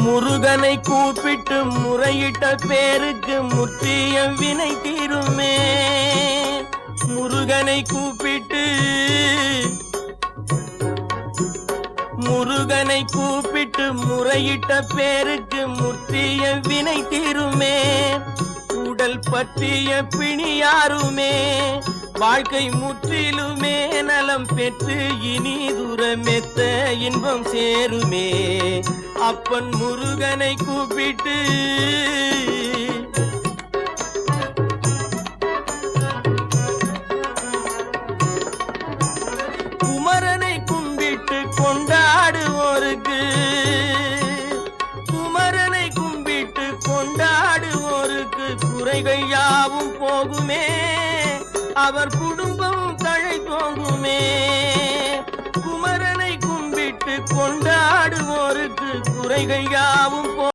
முருகனை கூப்பிட்டு முறையிட்ட பேருக்கு முற்றிய வினை தீருமே. முருகனை கூப்பிட்டு முருகனை கூப்பிட்டு முறையிட்ட பேருக்கு முற்றிய வினை தீருமே. உடல் பற்றிய பிணியாருமே வாழ்க்கை முற்றிலுமே நலம் பெற்று இனி மெத்த இன்பம் சேருமே. அப்பன் முருகனை கூப்பிட்டு குமரனை கும்பிட்டு கொண்டாடுவோருக்கு. குமரனை கும்பிட்டு கொண்டாடுவோருக்கு குறைகள் யாவும் போகுமே. அவர் குடும்பம் கொண்டாடுவோருக்கு குறைகள் யாவும் போ